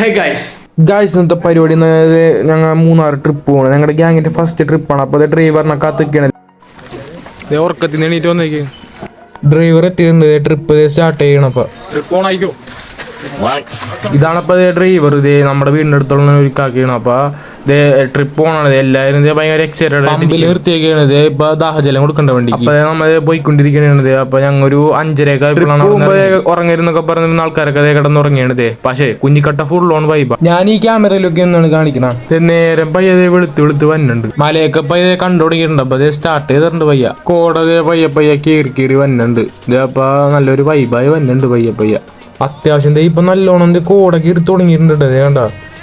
Hey guys guys ഇന്നത്തെ പരിപാടി എന്ന് പറയുന്നത് ഞങ്ങൾ മൂന്നാർ ട്രിപ്പ് പോകണം ഞങ്ങളുടെ ഗ്യാങ്ങിന്റെ ഫസ്റ്റ് ട്രിപ്പാണ് അപ്പോൾ ഡ്രൈവറിനെ കാത്തിക്കണേ. ഉറക്കത്തിന് എണീറ്റ് വന്നേക്ക്. ഡ്രൈവർ എത്തിയിട്ടുണ്ട്. ട്രിപ്പ് സ്റ്റാർട്ട് ചെയ്യണം അപ്പൊ. ഫോണായിക്കോ ഇതാണ് ഡ്രൈവർ ഇത് നമ്മുടെ വീടിന്റെ അടുത്തുള്ള ഒരു കാക്കിയാണ്. അപ്പൊ ഇതേ ട്രിപ്പ് പോകണത് എല്ലാവരും ഭയങ്കര എക്സൈറ്റഡ് പമ്പിൽ നിർത്തിയൊക്കെയാണ് ഇതേ ഇപ്പൊ ദാഹജലം കൊടുക്കണ്ട വേണ്ടി അപ്പൊ നമ്മൾ പോയിക്കൊണ്ടിരിക്കണത് ഇത് അപ്പൊ ഞങ്ങൾ ഒരു അഞ്ചരയൊക്കെ ഉറങ്ങരുന്നൊക്കെ പറഞ്ഞ ആൾക്കാരൊക്കെ അതേ കിടന്നുറങ്ങിയാണ് ഇതേ പക്ഷേ കുഞ്ഞിക്കട്ട ഫുൾ ഓൺ വൈബ ഞാൻ ഈ ക്യാമറയിലൊക്കെ ഒന്നാണ് കാണിക്കണം. നേരം പയ്യതെ വെളുത്ത് വെളുത്ത് വന്നുണ്ട് മലയൊക്കെ പയ്യ കണ്ടു തുടങ്ങിയിട്ടുണ്ട്. അപ്പൊ അതേ സ്റ്റാർട്ട് ചെയ്തിട്ടുണ്ട് പയ്യ. കോടതെ പയ്യ പയ്യ കീറി കീറി വന്നുണ്ട് ഇത് അപ്പൊ നല്ലൊരു വൈബായി വന്നുണ്ട് പയ്യ പയ്യ. അത്യാവശ്യം ഇപ്പൊ നല്ലോണം കോട കീർത്ത് തുടങ്ങിയിട്ടുണ്ട് കണ്ട.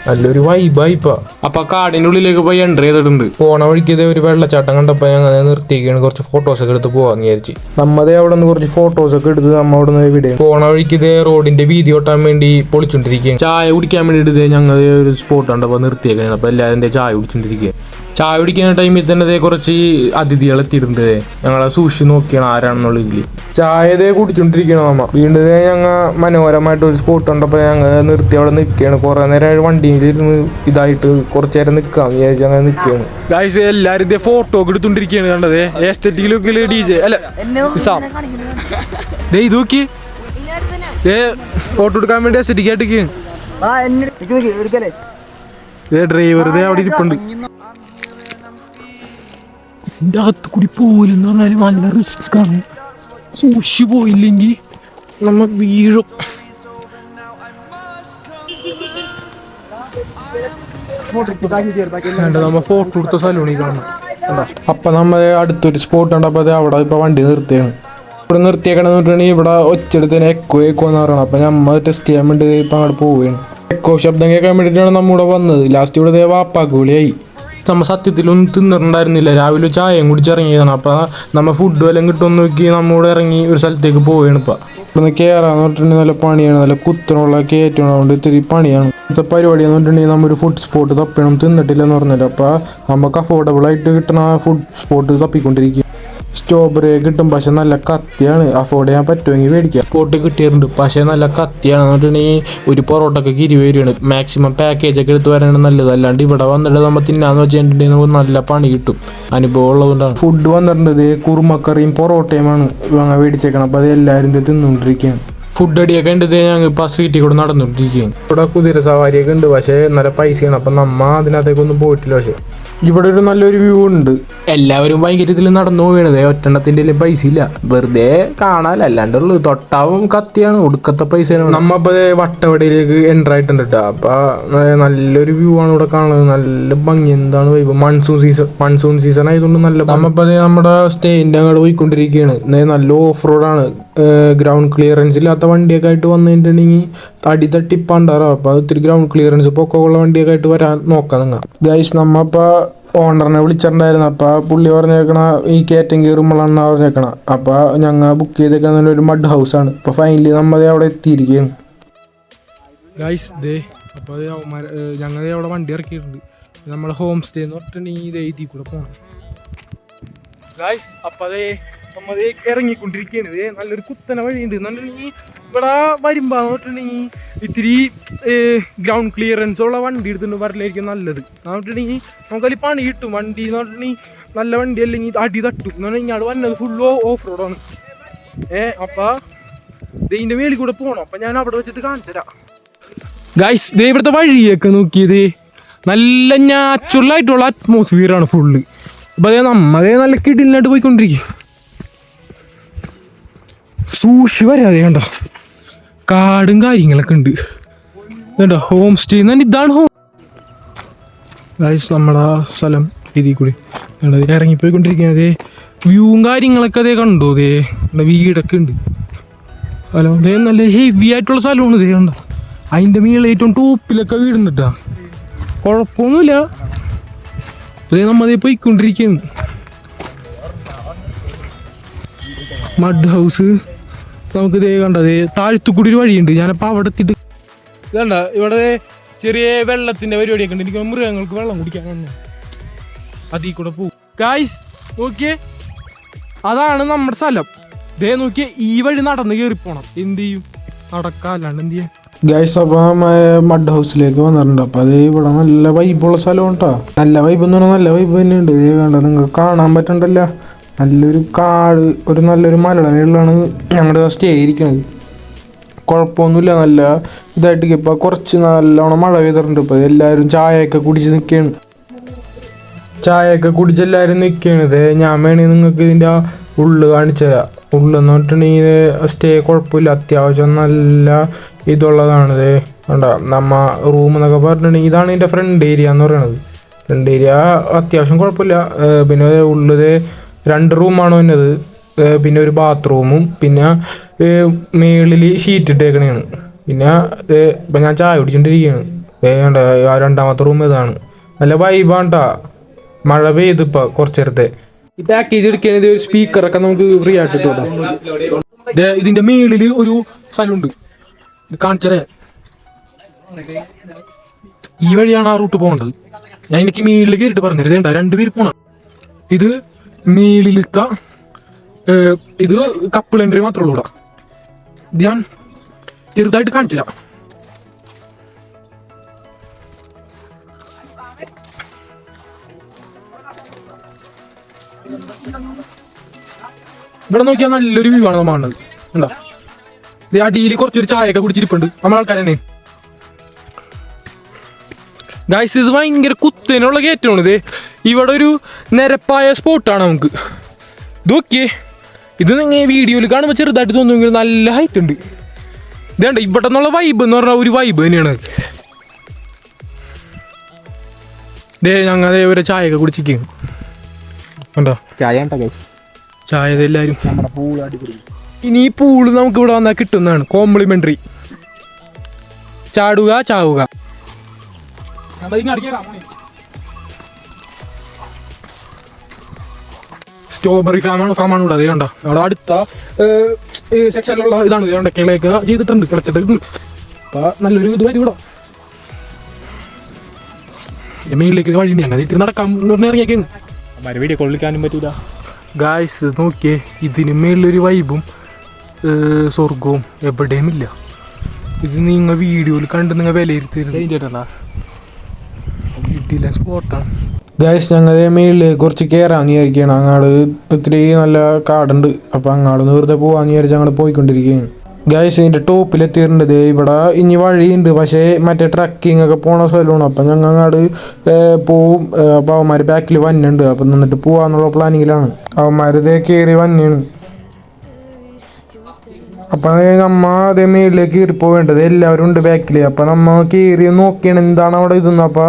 നല്ലൊരു വൈബായി ഇപ്പൊ. അപ്പൊ കാടിന്റെ ഉള്ളിലേക്ക് പോയി എൻട്രി ചെയ്തിട്ടുണ്ട്. പോണ വഴിക്ക് ഇതേ ഒരു വെള്ളച്ചാട്ടം കണ്ടപ്പോ ഞങ്ങൾ നിർത്തിയിരിക്കുകയാണ്. കുറച്ച് ഫോട്ടോസ് ഒക്കെ എടുത്ത് പോവാൻ വിചാരിച്ചു. നമ്മതേ അവിടെ നിന്ന് കുറച്ച് ഫോട്ടോസ് ഒക്കെ എടുത്ത് നമ്മ അവിടെ നിന്ന് വീഡിയോ പോണ വഴിക്ക് ഇതേ റോഡിന്റെ വീതി ഓട്ടാൻ വേണ്ടി പൊളിച്ചോണ്ടിരിക്കുകയാണ്. ചായ കുടിക്കാൻ വേണ്ടി വേണ്ടിയിട്ട് ഞങ്ങൾ ഒരു സ്പോട്ട് കണ്ടപ്പോ നിർത്തിയേക്കാണ്. അപ്പൊ എല്ലാവരും ചായ കുടിച്ചോണ്ടിരിക്കുക ചായ കുടിക്കുന്ന ടൈമിൽ തന്നെ ദേ കുറച്ച് അതിഥികൾ എത്തിയിട്ടുണ്ട്. ഞങ്ങളെ സൂക്ഷിച്ച് നോക്കിയാണ് ആരാണെന്നുള്ള ഇതിൽ. ചായ ഇതേ കുടിച്ചോണ്ടിരിക്കണം അമ്മ വീണ്ടും ഞങ്ങൾ മനോഹരമായിട്ട് ഒരു സ്പോട്ട് ഉണ്ടപ്പോൾ ഞങ്ങൾ നിർത്തി അവിടെ നിൽക്കുകയാണ് കുറേ നേരം വണ്ടിയിലിരുന്ന് ഇതായിട്ട് കുറച്ച് നേരം നിൽക്കാം വിചാരിച്ചു അങ്ങനെ നിൽക്കുകയാണ് ഗൈസ് എല്ലാരും ഇതേ ഫോട്ടോ ഒക്കെ എടുത്തോണ്ടിരിക്കുകയാണ് കണ്ടത് എസ്തെറ്റിക് ലുക്കിൽ ഡി ജെ അല്ല ദേ ഇത് നോക്കി. ദേ ഫോട്ടോ എടുക്കാൻ വേണ്ടി എസ്തെറ്റിക് ആയിട്ട് ആ എന്നെ നിക്ക് നിക്ക് ദേ ഡ്രൈവർ ദേ അവിടെ ഇരിപ്പുണ്ട്. ഇതിന്റെ അകത്ത് കൂടി പോയില്ലെന്ന് പറഞ്ഞാൽ നല്ല റിസ്ക് ആണ്. സൂക്ഷി പോയില്ലെങ്കിൽ നമ്മ വീഴും. വേണ്ട നമ്മ ഫോട്ടോ എടുത്ത സലൂണി കാണണം? അപ്പം നമ്മൾ അടുത്തൊരു സ്പോട്ട് കണ്ടപ്പോൾ അത് അവിടെ ഇപ്പോൾ വണ്ടി നിർത്തിയാണ്. ഇവിടെ നിർത്തിയേക്കണെന്ന് പറഞ്ഞിട്ടുണ്ടെങ്കിൽ ഇവിടെ ഒച്ചെടുത്തതിന് എക്കോ എക്കോ എന്ന് പറയണം. അപ്പം നമ്മ ടെസ്റ്റ് ചെയ്യാൻ വേണ്ടി ഇപ്പം അങ്ങോട്ട് പോവുകയാണ് എക്കോ ശബ്ദം കേൾക്കാൻ വേണ്ടിയിട്ടാണ് നമ്മുടെ വന്നത്. ലാസ്റ്റ് ഇവിടെ വാപ്പാക്ക് വിളിയായി. നമ്മ സത്യത്തിലൊന്നും തിന്നിട്ടുണ്ടായിരുന്നില്ല. രാവിലെ ചായയും കുടിച്ചിറങ്ങിയതാണ് അപ്പം നമ്മൾ ഫുഡ് വല്ലതും കിട്ടുമെന്ന് നോക്കി നമ്മൂടെ ഇറങ്ങി ഒരു സ്ഥലത്തേക്ക് പോവുകയാണ് ഇപ്പം. ഇവിടുന്ന് കയറാന്ന് പറഞ്ഞിട്ടുണ്ടെങ്കിൽ നല്ല പണിയാണ്. നല്ല കുത്തനുള്ള കയറ്റണതുകൊണ്ട് ഇത്തിരി പണിയാണ്. ഇന്നത്തെ പരിപാടി എന്ന് പറഞ്ഞിട്ടുണ്ടെങ്കിൽ നമ്മ ഒരു ഫുഡ് സ്പോട്ട് തപ്പണം തിന്നിട്ടില്ലെന്ന് പറഞ്ഞല്ലോ. അപ്പം നമുക്ക് അഫോർഡബിൾ ആയിട്ട് കിട്ടുന്ന ഫുഡ് സ്പോട്ട് തപ്പിക്കൊണ്ടിരിക്കും സ്ട്രോബെറി കിട്ടും. പക്ഷെ നല്ല കത്തിയാണ്. അഫോർഡ് ചെയ്യാൻ പറ്റുമെങ്കിൽ മേടിക്കാം. പോട്ട് കിട്ടിയിട്ടുണ്ട്. പക്ഷേ നല്ല കത്തിയാണ്. എന്നിട്ടുണ്ടെങ്കിൽ ഒരു പൊറോട്ടൊക്കെ ഇരുപത് രൂപയാണ് മാക്സിമം പാക്കേജ് ഒക്കെ എടുത്ത് വരാനാണ് നല്ലത്. അല്ലാണ്ട് ഇവിടെ വന്നിട്ട് നമ്മൾ തിന്നാന്ന് വെച്ചിട്ടുണ്ടെങ്കിൽ നമുക്ക് നല്ല പണി കിട്ടും. അനുഭവം ഉള്ളതുകൊണ്ടാണ്. ഫുഡ് വന്നിട്ടുണ്ട്. ഇത് കുറുമക്കറിയും പൊറോട്ടയുമാണ് വാങ്ങാൻ മേടിച്ചേക്കണം അപ്പോൾ അത് എല്ലാവരും ഇത് തിന്നുകൊണ്ടിരിക്കുകയാണ് ഫുഡ് അടിയൊക്കെ ഉണ്ട്. ഞങ്ങൾ ഇപ്പോൾ സ്ട്രീറ്റിൽ കൂടെ നടന്നുകൊണ്ടിരിക്കുകയാണ്. ഇവിടെ കുതിര സവാരിയൊക്കെ ഉണ്ട്. പക്ഷേ നല്ല പൈസയാണ്. അപ്പം നമ്മ അതിനകത്തേക്കൊന്നും പോയിട്ടില്ല. പക്ഷേ ഇവിടെ ഒരു നല്ലൊരു വ്യൂ ഉണ്ട്. എല്ലാവരും ഭയങ്കരത്തിൽ നടന്നു പോവുകയാണ് ഒറ്റണ്ണത്തിന്റെ പൈസ ഇല്ല. വെറുതെ കാണാല്ല. അല്ലാണ്ടുള്ളൂ തൊട്ടാവും കത്തിയാണ്. ഒടുക്കത്തെ പൈസ നമ്മപ്പോ വട്ടവടയിലേക്ക് എന്റർ ആയിട്ടുണ്ട് കേട്ടോ അപ്പൊ നല്ലൊരു വ്യൂ ആണ് ഇവിടെ കാണുന്നത്. നല്ല ഭംഗി. എന്താണ് vibe monsoon season monsoon season ആയതുകൊണ്ട് നല്ല നമ്മപ്പോ ദേ നമ്മുടെ സ്റ്റേന്റെ അങ്ങോട്ട് പോയിക്കൊണ്ടിരിക്കുകയാണ് നല്ല ഓഫ് റോഡാണ് ഗ്രൗണ്ട് ക്ലിയറൻസ് ഇല്ലാത്ത വണ്ടിയൊക്കെ ആയിട്ട് വന്നിട്ടുണ്ടെങ്കിൽ തടി തട്ടിപ്പാണ്ടാറോ അപ്പൊ അത് ഇത്തിരി ഗ്രൗണ്ട് ക്ലിയറൻസ് പൊക്കമുള്ള വണ്ടിയൊക്കെ ആയിട്ട് വരാൻ നോക്കാം നിങ്ങൾ ഗൈസ് നമ്മപ്പോ ഓണറിനെ വിളിച്ചിട്ടുണ്ടായിരുന്നു. അപ്പം പുള്ളി പറഞ്ഞേക്കണ ഈ കയറ്റം കയറുമ്പോഴാണ് പറഞ്ഞേക്കണ. അപ്പം ഞങ്ങൾ ബുക്ക് ചെയ്തേക്കുന്ന ഒരു മഡ് ഹൗസ് ആണ്. അപ്പം ഫൈനലി നമ്മൾ അവിടെ എത്തിയിരിക്കുകയാണ് ഗൈസ് ദേ അപ്പോൾ ഞങ്ങൾ അവിടെ വണ്ടി ഇറക്കിയിട്ടുണ്ട്. നമ്മൾ ഹോം സ്റ്റേ എന്ന് പറഞ്ഞിട്ടുണ്ടെങ്കിൽ ഇത് എഴുതി കൂടെ പോകണം ഗൈസ് അപ്പോൾ അതേ നമ്മൾ ഇറങ്ങിക്കൊണ്ടിരിക്കുകയാണ് നല്ലൊരു കുത്തന വഴിയുണ്ട്. എന്നുണ്ടെങ്കിൽ ഇവിടെ വരുമ്പോൾ പറഞ്ഞിട്ടുണ്ടെങ്കിൽ ഇത്തിരി ഗ്രൗണ്ട് ക്ലിയറൻസ് ഉള്ള വണ്ടി എടുത്തിട്ട് വരലായിരിക്കും നല്ലത്. എന്നിട്ടുണ്ടെങ്കിൽ നമുക്കതിൽ പണി കിട്ടും. വണ്ടി എന്ന് പറഞ്ഞിട്ടുണ്ടെങ്കിൽ നല്ല വണ്ടി അല്ലെങ്കിൽ അടി തട്ടും. എന്ന് പറഞ്ഞാൽ ഇങ്ങോട്ട് വന്നത് ഫുള്ള് ഓഫ് റോഡാണ് ഏ അപ്പം ഇതിന്റെ മേളിൽ കൂടെ പോകണം അപ്പം ഞാൻ അവിടെ വെച്ചിട്ട് കാണിച്ചു ഗൈസ് ദേ ഇവിടുത്തെ വഴിയൊക്കെ നോക്കിയത് നല്ല നാച്ചുറൽ ആയിട്ടുള്ള അറ്റ്മോസ്ഫിയർ ആണ് ഫുള്ള് അപ്പൊ അതേ നമ്മതേ നല്ല കിടിലിനായിട്ട് പോയിക്കൊണ്ടിരിക്കും. സൂക്ഷി വരാതെ കണ്ടോ? കാടും കാര്യങ്ങളൊക്കെ ഉണ്ട്. ഇതുണ്ടോ ഹോം സ്റ്റേ എന്നാൽ ഇതാണ് ഹോം ഗൈസ് നമ്മുടെ സ്ഥലം ഇതിൽ കൂടി. എന്താ ഇറങ്ങിപ്പോയിക്കൊണ്ടിരിക്കുന്നത് വ്യൂവും കാര്യങ്ങളൊക്കെ അതേ കണ്ടോ ദേ? നമ്മുടെ വീടൊക്കെ ഉണ്ട്. ഹലോ ദേ നല്ല ഹെവി ആയിട്ടുള്ള സ്ഥലമാണ് ദേ കണ്ടോ? അതിന്റെ മേളിൽ ഏറ്റവും ടോപ്പിലൊക്കെ വീടുണ്ട് കുഴപ്പമൊന്നുമില്ല. അതേ നമ്മതേ പോയിക്കൊണ്ടിരിക്കുന്നു മഡ് ഹൗസ് നമുക്ക് ദേ കണ്ടത് താഴ്ത്തുകൂടി ഒരു വഴിയുണ്ട്. ഞാനപ്പോൾ അവിടെ എത്തിയിട്ട് ഇതണ്ട ഇവിടെ ചെറിയ വെള്ളത്തിന്റെ പരിപാടിയൊക്കെ ഉണ്ട്. എനിക്ക് മൃഗങ്ങൾക്ക് വെള്ളം കുടിക്കാൻ തന്നെ. അതിൽ കൂടെ പോകും. ഗായ്സ് നോക്കിയേ. അതാണ് നമ്മുടെ സ്ഥലം. ദേ നോക്കിയേ ഈ വഴി നടന്ന് കയറിപ്പോണം എന്ത് ചെയ്യും? നടക്കാല്ലാണ്ട് എന്ത് ചെയ്യാം? ഗൈസ് അപ്പൊ മഡ് ഹൗസിലേക്ക് വന്നിട്ടുണ്ട്. അപ്പോൾ അത് ഇവിടെ നല്ല വൈബുള്ള സ്ഥലം കേട്ടോ നല്ല വൈബ് എന്ന് പറഞ്ഞാൽ നല്ല വൈബ് തന്നെയുണ്ട്. ഇത് കണ്ട നിങ്ങൾക്ക് കാണാൻ പറ്റണ്ടല്ല. നല്ലൊരു കാട് ഒരു നല്ലൊരു മലയുടെ മേളിലാണ് ഞങ്ങളുടെ സ്റ്റേ ഇരിക്കുന്നത് കുഴപ്പമൊന്നുമില്ല നല്ല ഇതായിട്ട് ഇപ്പോൾ കുറച്ച് നല്ലോണം മഴ പെയ്തിട്ടുണ്ട്. ഇപ്പോൾ എല്ലാവരും ചായയൊക്കെ കുടിച്ച് നിൽക്കുകയാണ് ചായയൊക്കെ കുടിച്ച് എല്ലാവരും നിൽക്കുകയാണ് ഞാൻ വേണമെങ്കിൽ നിങ്ങൾക്ക് ഇതിന്റെ ഉള്ളു കാണിച്ചു തരാം. ഉള്ളെന്ന് പറഞ്ഞിട്ടുണ്ടെങ്കിൽ സ്റ്റേ കുഴപ്പമില്ല. അത്യാവശ്യം നല്ല ഇതുള്ളതാണിത് ഇത് കണ്ട? നമ്മ റൂം എന്നൊക്കെ പറഞ്ഞിട്ടുണ്ടെങ്കിൽ ഇതാണ് ഇതിന്റെ ഫ്രണ്ട് ഏരിയ എന്ന് പറയുന്നത് ഫ്രണ്ട് ഏരിയ അത്യാവശ്യം കുഴപ്പമില്ല. പിന്നെ ഉള്ളത് രണ്ട് റൂമാണ് വന്നത് പിന്നെ ഒരു ബാത്റൂമും പിന്നെ മേളിൽ ഷീറ്റ് ഇട്ടേക്കണേണ്. പിന്നെ ഇപ്പം ഞാൻ ചായ കുടിച്ചോണ്ടിരിക്കുകയാണ് വേണ്ട ആ രണ്ടാമത്തെ റൂം ഇതാണ്. നല്ല വൈബാണ്ടാ മഴ പെയ്തിപ്പോ കുറച്ച് നേരത്തെ ഈ പാക്കേജ് എടുക്കുകയാണെങ്കിൽ ഒരു സ്പീക്കറൊക്കെ നമുക്ക് ഫ്രീ ആയിട്ട് കിട്ടും ഇതിന്റെ മേളിൽ ഒരു സ്ഥലമുണ്ട് കാണിച്ചതേ ഈ വഴിയാണ് ആ റൂട്ട് പോകേണ്ടത് ഞാൻ എനിക്ക് മേളിൽ കയറിയിട്ട് പറഞ്ഞത് ഇതേണ്ട രണ്ടുപേര് പോണം ഇത് മേളിലത്തെ ഏർ, ഇത് കപ്പിൾ എൻട്രി മാത്രമേ ഉള്ളൂ ഇത് ഞാൻ ചെറുതായിട്ട് കാണിച്ചില്ല. ഇവിടെ നോക്കിയാൽ നല്ലൊരു വ്യൂ ആണ് നമ്മൾ കാണുന്നത്. എന്താ അടിയിൽ കുറച്ചൊരു ചായയൊക്കെ കുടിച്ചിരിപ്പുണ്ട്. നമ്മളെ ആൾക്കാർ തന്നെ ഗായ്സ് ഇത് ഭയങ്കര കുത്തനുള്ള കയറ്റമാണ് ഇത്. ഇവിടെ ഒരു നിരപ്പായ സ്പോട്ടാണ് നമുക്ക്. ഇതൊക്കെ ഇത് നിങ്ങൾ വീഡിയോയിൽ കാണുമ്പോൾ ചെറുതായിട്ട് തോന്നുമെങ്കിൽ നല്ല ഹൈറ്റ് ഉണ്ട്. ഇതേണ്ട ഇവിടെ നിന്നുള്ള വൈബ് എന്ന് പറഞ്ഞാൽ ഒരു വൈബ് തന്നെയാണ്. ദേ ഞങ്ങൾ ഒരു ചായയൊക്കെ കുടിച്ചിരിക്കും ഉണ്ടോ ചായ ചായ എല്ലാവരും ഇനി ഈ പൂൾ നമുക്ക് ഇവിടെ വന്നാൽ കിട്ടുന്നതാണ് കോംപ്ലിമെന്ററി ചാടുക ചാവുക. സ്ട്രോബെറി ഫാമാണ് ഫാമാണ് ഇവിടെ അതേണ്ട കണ്ടോ അവിടെ അടുത്ത സെക്ഷനിലുള്ള ഇതാണ് ഇതുകൊണ്ട് കിളയൊക്കെ ചെയ്തിട്ടുണ്ട് കിളച്ചിട്ടുണ്ട് അപ്പൊ നല്ലൊരു ഇത് വരും ഇവിടെ. മേളിലേക്ക് വഴി ഞങ്ങൾ ഇത്തിരി നടക്കാൻ എന്ന് പറഞ്ഞ് ഇറങ്ങിയൊക്കെയാണ് മര വീഡിയോ കൊള്ളിക്കാനും പറ്റൂല. ഗായ്സ് നോക്കിയേ ഇതിന് മേളിലൊരു വൈബും സ്വർഗവും എവിടെയും ഇല്ല ഇത് നിങ്ങൾ വീഡിയോയിൽ കണ്ട് നിങ്ങൾ വിലയിരുത്തരുത് കിട്ടിയില്ല സ്പോട്ടാണ് ഗൈസ് ഞങ്ങൾ മേളിൽ കുറച്ച് കയറാന്ന് വിചാരിക്കുകയാണ്. അങ്ങാട് ഒത്തിരി നല്ല കാടുണ്ട്. അപ്പോൾ അങ്ങാടൊന്ന് വെറുതെ പോകാന്ന് വിചാരിച്ച് അങ്ങോട്ട് പോയിക്കൊണ്ടിരിക്കുകയാണ്. ഗൈസ് ഇതിന്റെ ദേ. ഇവിടെ ഇനി വഴിയുണ്ട്. പക്ഷേ മറ്റേ ട്രക്കിംഗ് ഒക്കെ പോണ സ്ഥലമാണ്. അപ്പം ഞങ്ങൾ അങ്ങാട് പോവും. അപ്പോൾ അവന്മാർ ബാക്കിൽ വന്നുണ്ട് അപ്പം നിന്നിട്ട് പോവാന്നുള്ള പ്ലാനിങ്ങിലാണ് അവന്മാർ ഇതേ കയറി വന്നെയാണ് അപ്പൊ നമ്മ അതേ മേളിലേക്ക് കയറി പോവേണ്ടത് എല്ലാവരും ഉണ്ട് ബാക്കിൽ അപ്പൊ നമ്മ കയറി നോക്കിയാണ് എന്താണ് അവിടെ ഇതെന്ന്. അപ്പൊ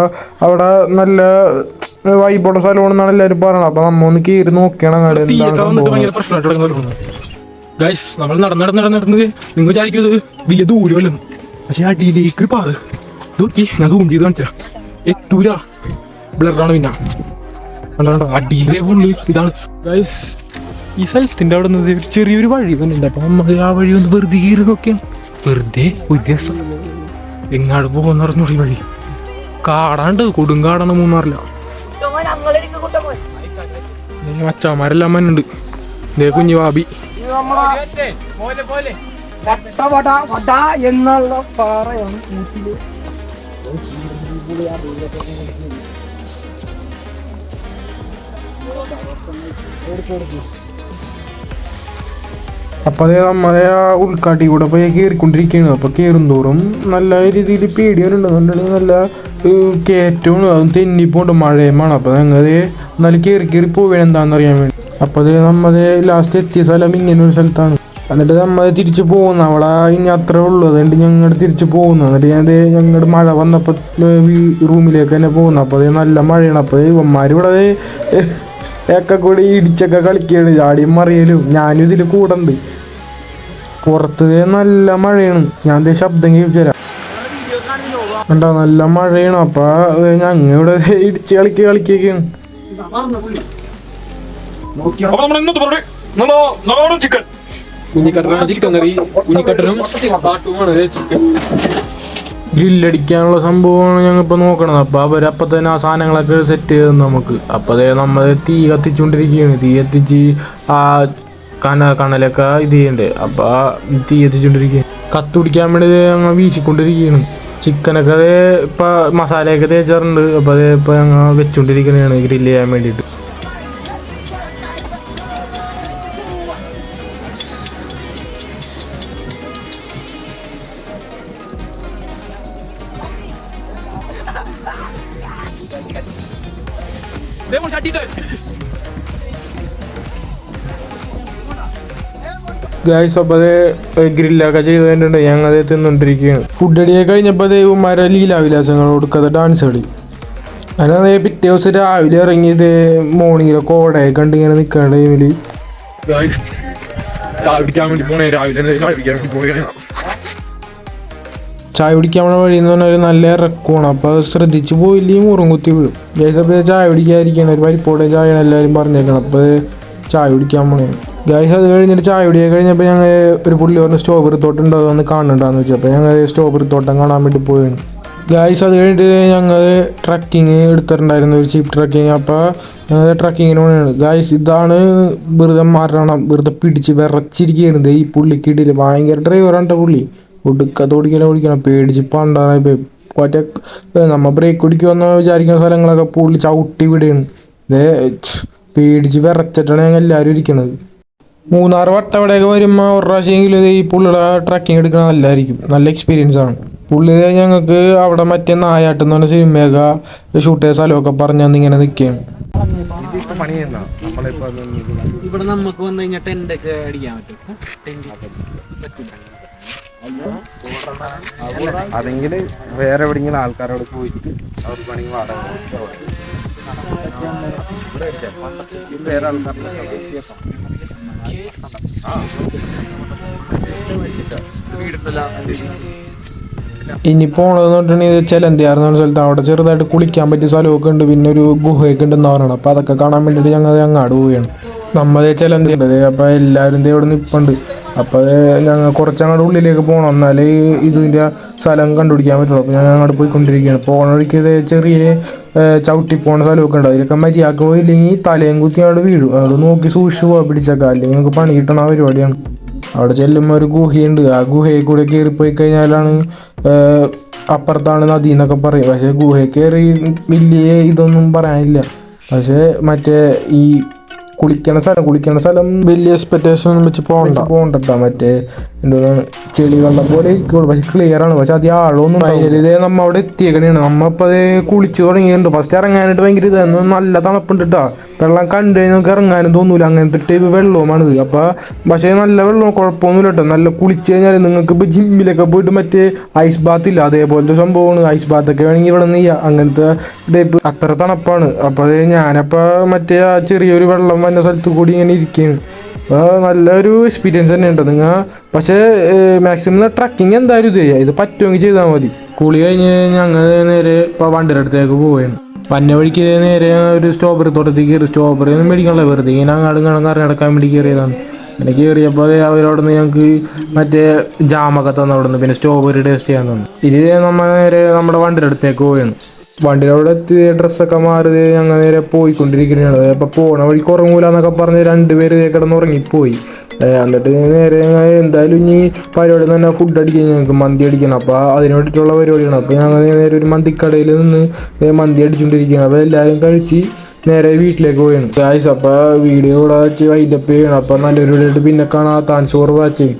അവിടെ നല്ല വൈബുള്ള സ്ഥലമാണെന്നാണ് എല്ലാവരും പറയണത്. അപ്പൊ നമ്മ ഒന്ന് കയറി നോക്കിയാണ് അങ്ങോട്ട് എന്താണ് ഗൈസ് നമ്മൾ നടന്ന് നടന്ന് നടന്ന് നടന്നത് നിങ്ങൾ വിചാരിക്കുന്നത് വലിയ ദൂരമല്ല പക്ഷെ അടിയിലേക്ക് പാറ്. നോക്കി ഞാൻ സൂം ചെയ്ത് കാണിച്ചാ എത്തൂല. ബ്ലറാണ് പിന്നെ. അടിയിലെ ഫുള്ള് ഇതാണ്. ഗൈസ് ഈ സ്ഥലത്തിന്റെ അവിടെ നിന്ന് ഒരു ചെറിയൊരു വഴി വന്നിട്ടുണ്ട് അപ്പൊ നമുക്ക് ആ വഴി ഒന്ന് വെറുതെ കയറി വെറുതെ ഒരു രസം. എങ്ങാട് പോകുന്ന പറഞ്ഞൂടി വഴി. കാടാണ്ട് കൊടുങ്കാടാണ് മൂന്നാറില്ല അച്ചാമാരെല്ലാം മനുണ്ട് ഇതേ കുഞ്ഞു ബാബി എന്നുള്ള പാറയാണ് ഊട്ടിൽ അപ്പം അതേ നമ്മളെ ആ ഉൾക്കാട്ടി കൂടെ പോയി കയറിക്കൊണ്ടിരിക്കുകയാണ്. അപ്പോൾ കയറും തോറും നല്ല രീതിയിൽ പേടിയാനുണ്ട് എന്നുണ്ടെങ്കിൽ നല്ല കയറ്റവും അതും തെന്നിപ്പോണ്ട് മഴയുമാണ്. അപ്പോൾ ഞങ്ങൾ നല്ല കയറി കയറി പോവുകയാണ്. എന്താണെന്ന് അറിയാൻ വേണ്ടി. അപ്പോൾ അത് നമ്മത് ലാസ്റ്റ് എത്തിയ സ്ഥലം ഇങ്ങനെ ഒരു സ്ഥലത്താണ്. എന്നിട്ട് നമ്മൾ തിരിച്ചു പോകുന്നു. അവിടെ ഇനി അത്രേ ഉള്ളൂ. അതുകൊണ്ട് ഞങ്ങൾ തിരിച്ചു പോകുന്നു. എന്നിട്ട് ഞാൻ ഞങ്ങളുടെ മഴ വന്നപ്പോൾ റൂമിലേക്ക് തന്നെ പോകുന്നു. അപ്പോൾ അത് നല്ല മഴയാണ്. അപ്പോൾ ദേ, ഒക്കെ കൂടി ഇടിച്ചൊക്കെ കളിക്കുകയാണ് ചാടിയും മറിയലും. ഞാനും ഇതിൽ കൂടണ്ട്. പുറത്ത് നല്ല മഴയാണ്. ഞാൻ ദേ ശബ്ദം കേൾപ്പിച്ചു തരാം. കണ്ടോ? നല്ല മഴയാണ്. അപ്പൊ ഞങ്ങ ഇവിടെ ഇടിച്ച് കളിക്കുക കളിക്കുകയാണ് ചിക്കൻ കറി. കുഞ്ഞിക്കട്ടനും പാട്ടുമാണ് ചിക്കൻ ഗ്രില്ലടിക്കാനുള്ള സംഭവമാണ് ഞങ്ങൾ ഇപ്പോൾ നോക്കണത്. അപ്പോൾ അവർ അപ്പം തന്നെ ആ സാധനങ്ങളൊക്കെ സെറ്റ് ചെയ്ത് നമുക്ക്. അപ്പോൾ അതേ നമ്മൾ തീ കത്തിച്ചുകൊണ്ടിരിക്കുകയാണ് തീ കത്തിച്ച് ആ കന കണലൊക്കെ ഇത് ചെയ്യണ്ട്. അപ്പോൾ തീ കത്തിച്ചുകൊണ്ടിരിക്കുക കത്ത് പിടിക്കാൻ വേണ്ടി ഞങ്ങൾ വീശിക്കൊണ്ടിരിക്കുകയാണ് ചിക്കനൊക്കെ അതേ ഇപ്പം മസാലയൊക്കെ തേച്ചാറുണ്ട്. അപ്പോൾ അതേ ഇപ്പം ഞങ്ങൾ വെച്ചുകൊണ്ടിരിക്കണതാണ് ഗ്രില്ല് ചെയ്യാൻ വേണ്ടിയിട്ട്. ഗായ്സ് അപ്പോൾ അത് ഗ്രില്ലൊക്കെ ചെയ്ത് കഴിഞ്ഞിട്ടുണ്ട് ഞങ്ങൾ അത് തിന്നുകൊണ്ടിരിക്കുകയാണ് ഫുഡ് അടിയെ കഴിഞ്ഞപ്പോൾ അത് ഉമ്മാരെ ലീലാവിലാസങ്ങൾ കൊടുക്കാതെ ഡാൻസ് കളി. അതിനത് പിറ്റേ ദിവസം രാവിലെ ഇറങ്ങിയത് മോർണിംഗിലെ കോടയൊക്കെ കണ്ട് ഇങ്ങനെ നിൽക്കുന്ന ടൈമിൽ ചായ കുടിക്കാൻ വേണ്ടി പോണേ. രാവിലെ തന്നെ ചായ കുടിക്കാൻ വേണ്ടി പോയി ചായ കുടിക്കാൻ പോണ വഴി എന്ന് പറഞ്ഞാൽ നല്ല ഇറക്കമാണ് അപ്പോൾ അത് ശ്രദ്ധിച്ച് പോയില്ലേ മുറും കുത്തി വീഴും. അപ്പോൾ ചായ കുടിക്കാതിരിക്കണം ഒരു പരിപ്പോടെ ചായ എല്ലാവരും പറഞ്ഞേക്കണം അപ്പോൾ ചായ കുടിക്കാൻ പോണേ ഗൈസ് അത് കഴിഞ്ഞിട്ട് ചായ കുടിക്കാൻ കഴിഞ്ഞപ്പോൾ ഞങ്ങൾ ഒരു പുള്ളി പറഞ്ഞ സ്ട്രോബെറി തോട്ടം ഉണ്ടോ അതൊന്ന് കാണണ്ടാന്ന് വെച്ചപ്പോൾ ഞങ്ങൾ സ്ട്രോബെറി തോട്ടം കാണാൻ വേണ്ടി പോയാണ് ഗൈസ് അത് കഴിഞ്ഞിട്ട് ഞങ്ങൾ ട്രക്കിങ് എടുത്തിട്ടുണ്ടായിരുന്നു ഒരു ചീപ്പ് ട്രക്കിങ് അപ്പോൾ ഞങ്ങൾ ട്രക്കിങ്ങിന് പോകണതാണ് ഗൈസ് ഇതാണ് വെറുതെ മരണം വെറുതെ പിടിച്ച് വിറച്ചിരിക്കുന്നത് ഈ പുള്ളിക്കിടിയിൽ ഭയങ്കര ഡ്രൈവറാണ് പുള്ളി. ഒടുക്കത്ത് ഓടിക്കണം ഓടിക്കണം. പേടിച്ച് പണ്ടാണ് മറ്റേ നമ്മൾ ബ്രേക്ക് ഓടിക്കുമെന്ന് വിചാരിക്കുന്ന സ്ഥലങ്ങളൊക്കെ പുള്ളി ചവിട്ടി വിടുകയാണ്. പേടിച്ച് വിറച്ചിട്ടാണ് ഞങ്ങൾ എല്ലാവരും ഇരിക്കണത്. മൂന്നാർ വട്ടവടയൊക്കെ വരുമ്പോൾ ഒരു പ്രാവശ്യമെങ്കിലും ഈ പുള്ളിയുടെ ട്രക്കിംഗ് എടുക്കണ നല്ലതായിരിക്കും നല്ല എക്സ്പീരിയൻസ് ആണ്. പുള്ളി ഞങ്ങൾക്ക് അവിടെ മറ്റേ നായാട്ടം എന്ന് പറഞ്ഞ സിനിമയൊക്കെ ഷൂട്ട് ചെയ്ത സ്ഥലമൊക്കെ പറഞ്ഞ് അന്ന് ഇങ്ങനെ നിൽക്കുകയാണ്. ഇവിടെ നമുക്ക് വന്നു കഴിഞ്ഞാൽ ടെന്റ് ഒക്കെ അടിക്കാൻ പറ്റും. അതെങ്കിൽ വേറെ എവിടെയെങ്കിലും ആൾക്കാരോട് പോയിട്ട് അവർക്ക് വേണമെങ്കിൽ വാടക വേറെ ആൾക്കാരുടെ ഇനി പോണതെന്ന് പറഞ്ഞിട്ടുണ്ടെങ്കിൽ ചെലന്തിയാർന്ന് പറഞ്ഞ സ്ഥലത്ത് അവിടെ ചെറുതായിട്ട് കുളിക്കാൻ പറ്റിയ സ്ഥലമൊക്കെ ഉണ്ട്. പിന്നെ ഒരു ഗുഹയൊക്കെ ഉണ്ടെന്ന് പറയണം അപ്പോൾ അതൊക്കെ കാണാൻ വേണ്ടിയിട്ട് ഞങ്ങൾ അങ്ങാട് പോവുകയാണ്. നമ്മതേ ചെലന്തി ഉണ്ട് അപ്പൊ എല്ലാവരും ഇവിടെ നിൽപ്പുണ്ട് അപ്പോൾ ഞങ്ങൾ കുറച്ചങ്ങോട്ട് ഉള്ളിലേക്ക് പോകണം എന്നാലേ ഇതിന്റെ സ്ഥലം കണ്ടുപിടിക്കാൻ പറ്റുള്ളൂ. അപ്പൊ ഞങ്ങൾ അങ്ങോട്ട് പോയിക്കൊണ്ടിരിക്കുകയാണ്. പോകണ വഴിക്ക് ചെറിയ ചവിട്ടി പോണ സ്ഥലമൊക്കെ ഉണ്ട്. അതിലൊക്കെ മര്യാദയ്ക്ക് പോയില്ലെങ്കിൽ തലയും കുത്തി അവിടെ വീഴും. അത് നോക്കി സൂക്ഷിച്ച് പോകാൻ പിടിച്ചേക്കാം. അല്ലെങ്കിൽ നമുക്ക് പണി കിട്ടണ പരിപാടിയാണ്. അവിടെ ചെല്ലുമ്പോൾ ഒരു ഗുഹയുണ്ട്. ആ ഗുഹയിൽ കൂടെ കയറിപ്പോയി കഴിഞ്ഞാലാണ് അപ്പുറത്താണ് നദി എന്നൊക്കെ പറയും. പക്ഷേ ഗുഹയിൽ കയറി വലിയ ഇതൊന്നും പറയാനില്ല. പക്ഷേ മറ്റേ ഈ കുളിക്കണ സ്ഥലം കുളിക്കണ സ്ഥലം വലിയ എക്സ്പെക്ടേഷൻ ഒന്നും വെച്ച് പോകണ്ട പോകണ്ടട്ടോ മറ്റേ എന്താണ് ചെളി വെള്ളം പോലെ ഇരിക്കുള്ളൂ. പക്ഷെ ക്ലിയർ ആണ്. പക്ഷെ അത് ഫൈനലി ഇതേ നമ്മ അവിടെ എത്തിയേക്കണേണ്. നമ്മ ഇപ്പൊ അതേ കുളിച്ചു തുടങ്ങിയിട്ടുണ്ട്. ഫസ്റ്റ് ഇറങ്ങാനായിട്ട് ഭയങ്കര ഇതായിരുന്നു നല്ല തണുപ്പുണ്ട് കേട്ടോ വെള്ളം കണ്ടു കഴിഞ്ഞാൽ നമുക്ക് ഇറങ്ങാനും തോന്നൂല. അങ്ങനത്തെ ടൈപ്പ് വെള്ളവുമാണിത് അപ്പൊ പക്ഷേ നല്ല വെള്ളം കുഴപ്പമൊന്നുമില്ല കേട്ടോ നല്ല കുളിച്ചു കഴിഞ്ഞാൽ നിങ്ങൾക്ക് ഇപ്പൊ ജിമ്മിലൊക്കെ പോയിട്ട് മറ്റേ ഐസ് ബാത്ത് ഇല്ല. അതേപോലത്തെ സംഭവമാണ്. ഐസ് ബാത്ത് ഒക്കെ വേണമെങ്കിൽ ഇവിടെ നിന്ന് അങ്ങനത്തെ ടൈപ്പ് അത്ര തണുപ്പാണ്. അപ്പൊ അത് ഞാനപ്പൊ മറ്റേ ആ ചെറിയൊരു വെള്ളം വന്ന സ്ഥലത്ത് കൂടി ഇങ്ങനെ ഇരിക്കുകയാണ് നല്ലൊരു എക്സ്പീരിയൻസ് തന്നെ ഉണ്ട് നിങ്ങൾ പക്ഷേ മാക്സിമം ട്രക്കിങ് എന്തായാലും ഇത് ചെയ്യുക ഇത് പറ്റുമെങ്കിൽ ചെയ്താൽ മതി. കുളി കഴിഞ്ഞ് ഞങ്ങൾ നേരെ ഇപ്പോൾ വണ്ടിയുടെ അടുത്തേക്ക് പോവുകയാണ്. വന്ന വഴിക്ക് നേരെ ഒരു സ്ട്രോബെറി തോട്ടത്തിൽ കയറി. സ്ട്രോബെറി ഒന്നും മേടിക്കണല്ലോ വെറുതെ ഇങ്ങനെ അങ്ങാടും കാണാൻ കറങ്ങി നടക്കാൻ വേണ്ടി കയറിയതാണ്. പിന്നെ കയറിയപ്പോൾ അത് അവരോട് ഞങ്ങൾക്ക് മറ്റേ ജാമൊക്കെ തന്നു അവിടെ നിന്ന് പിന്നെ സ്ട്രോബെറി ടേസ്റ്റ് ചെയ്യാൻ തന്നു. ഇത് നമ്മൾ നേരെ നമ്മുടെ വണ്ടിയുടെ അടുത്തേക്ക് പോവുകയാണ്. വണ്ടിയുടെ അവിടെ എത്തി ഡ്രസ്സൊക്കെ മാറി ഞങ്ങൾ നേരെ പോയിക്കൊണ്ടിരിക്കുകയാണ്. അപ്പോൾ പോണ വഴിക്ക് ഉറങ്ങൂല എന്നൊക്കെ പറഞ്ഞ് രണ്ടുപേര് കിടന്ന് ഉറങ്ങിപ്പോയി. എന്നിട്ട് നേരെ എന്തായാലും ഇനി പരിപാടി തന്നെ ഫുഡ് അടിക്കാൻ ഞങ്ങൾക്ക് മന്തി അടിക്കണം. അപ്പോൾ അതിന് വേണ്ടിയിട്ടുള്ള പരിപാടിയാണ്. അപ്പോൾ ഞങ്ങൾ നേരെ ഒരു മന്തിക്കടയിൽ നിന്ന് മന്തി അടിച്ചുകൊണ്ടിരിക്കുകയാണ് അപ്പോൾ എല്ലാവരും കഴിച്ച് നേരെ വീട്ടിലേക്ക് പോയാണ് ഗായ്സ് അപ്പോൾ വീഡിയോ ഇവിടെ വെച്ച് വൈൻഡപ്പ് ചെയ്യണം. അപ്പോൾ നല്ലൊരു വീഡിയോ പിന്നെ കാണാം. Thanks for watching